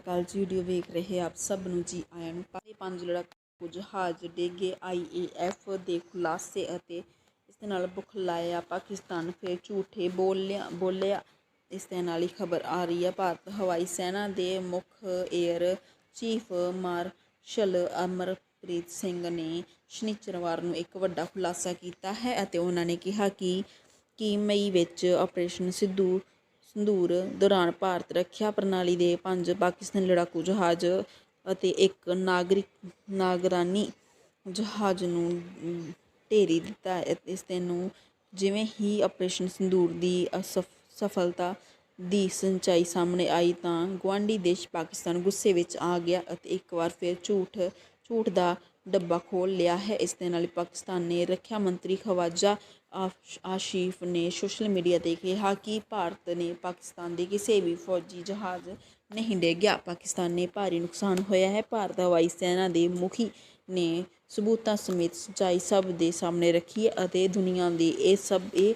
ਅਕਾਲ ਜੀ ਵੀਡੀਓ ਵੇਖ ਰਹੇ ਆਪ ਸਭ ਨੂੰ ਜੀ ਆਇਆਂ ਨੂੰ ਪਾਕਿ ਪੰਜ ਲੜਾਕੂ ਜਹਾਜ਼ ਡੇਗੇ ਆਈਏਐਫ ਦੇ ਖੁਲਾਸੇ ਅਤੇ ਇਸ ਦੇ ਨਾਲ ਬੁਖਲਾਇਆ ਪਾਕਿਸਤਾਨ ਫਿਰ ਝੂਠੇ ਬੋਲਿਆ ਬੋਲਿਆ। ਇਸ ਦੇ ਨਾਲ ਹੀ ਖਬਰ ਆ ਰਹੀ ਹੈ, ਭਾਰਤ ਹਵਾਈ ਸੈਨਾ ਦੇ ਮੁੱਖ air chief marshal Amarpreet Singh ਨੇ ਸ਼ਨੀਚਰਵਾਰ ਨੂੰ ਇੱਕ ਵੱਡਾ ਖੁਲਾਸਾ ਕੀਤਾ ਹੈ ਅਤੇ ਉਹਨਾਂ ਨੇ ਕਿਹਾ ਕਿ ਕਿ ਮਈ ਵਿੱਚ ਆਪਰੇਸ਼ਨ ਸਿੱਧੂ ਸੰਦੂਰ ਦੌਰਾਨ ਭਾਰਤ ਰੱਖਿਆ ਪ੍ਰਣਾਲੀ ਦੇ ਪੰਜ ਪਾਕਿਸਤਾਨੀ ਲੜਾਕੂ ਜਹਾਜ਼ ਅਤੇ ਇੱਕ ਨਾਗਰਿਕ, ਨਾਗਰਾਨੀ ਜਹਾਜ਼ ਨੂੰ ਢੇਰੀ ਦਿੱਤਾ ਇਸ ਨੂੰ ਜਿਵੇਂ ਹੀ ਆਪਰੇਸ਼ਨ ਸੰਦੂਰ ਦੀ ਅਸਫ, ਸਫਲਤਾ ਦੀ ਸੰਚਾਈ ਸਾਹਮਣੇ ਆਈ ਤਾਂ ਗੁਆਂਢੀ ਦੇਸ਼ ਪਾਕਿਸਤਾਨ ਗੁੱਸੇ ਵਿੱਚ ਆ ਗਿਆ ਅਤੇ ਇੱਕ ਵਾਰ ਫਿਰ ਝੂਠ ਝੂਠ ਦਾ ਡੱਬਾ ਖੋਲ੍ਹ ਲਿਆ ਹੈ। ਇਸ ਦੇ ਨਾਲ ਪਾਕਿਸਤਾਨ ਨੇ ਰੱਖਿਆ ਮੰਤਰੀ ਖਵਾਜਾ ਆਸ਼ੀਫ ਨੇ ਸੋਸ਼ਲ ਮੀਡੀਆ ਤੇ ਕਿਹਾ ਕਿ ਭਾਰਤ ਨੇ ਪਾਕਿਸਤਾਨ ਦੇ ਕਿਸੇ ਵੀ ਫੌਜੀ ਜਹਾਜ਼ ਨਹੀਂ ਡੇਗਿਆ। ਪਾਕਿਸਤਾਨ ਨੇ ਭਾਰੀ ਨੁਕਸਾਨ ਹੋਇਆ ਹੈ। ਭਾਰਤ ਹਵਾਈ ਸੈਨਾ ਦੇ ਮੁਖੀ ਨੇ ਸਬੂਤਾਂ ਸਮੇਤ ਸੱਚਾਈ ਸਭ ਦੇ ਸਾਹਮਣੇ ਰੱਖੀ ਹੈ ਅਤੇ ਦੁਨੀਆ ਦੇ ਇਹ ਸਭ ਇਹ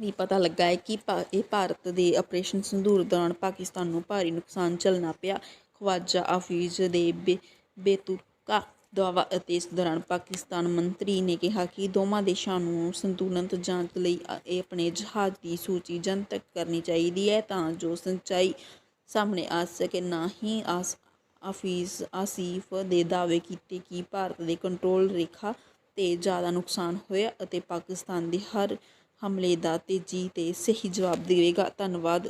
ਵੀ ਪਤਾ ਲੱਗਾ ਹੈ ਕਿ ਭਾ- ਇਹ ਭਾਰਤ ਦੇ ਆਪਰੇਸ਼ਨ ਸੰਧੂਰ ਦੌਰਾਨ ਪਾਕਿਸਤਾਨ ਨੂੰ ਭਾਰੀ ਨੁਕਸਾਨ ਝੱਲਣਾ ਪਿਆ। ਖਵਾਜਾ ਆਫੀਜ਼ ਦੇ ਬੇਤੁਕਾ ਦਾਅਵਾ ਅਤੇ ਇਸ ਦੌਰਾਨ ਪਾਕਿਸਤਾਨ ਮੰਤਰੀ ਨੇ ਕਿਹਾ ਕਿ ਦੋਵਾਂ ਦੇਸ਼ਾਂ ਨੂੰ ਸੰਤੁਲਨਤ ਜਾਂਚ ਲਈ ਇਹ ਆਪਣੇ ਜਹਾਜ਼ ਦੀ ਸੂਚੀ ਜਨਤਕ ਕਰਨੀ ਚਾਹੀਦੀ ਹੈ ਤਾਂ ਜੋ ਸੰਚਾਈ ਸਾਹਮਣੇ ਆ ਸਕੇ। ਨਾ ਹੀ ਆਸ ਆਫੀਜ਼ ਆਸੀਫ ਦੇ ਦਾਅਵੇ ਕੀਤੇ ਕਿ ਭਾਰਤ ਦੇ ਕੰਟਰੋਲ ਰੇਖਾ ਤੇ ਜ਼ਿਆਦਾ ਨੁਕਸਾਨ ਹੋਇਆ ਅਤੇ ਪਾਕਿਸਤਾਨ ਦੇ ਹਰ ਹਮਲੇ ਦਾ ਤੇਜ਼ੀ ਤੇ ਸਹੀ ਜਵਾਬ ਦੇਵੇਗਾ। ਧੰਨਵਾਦ।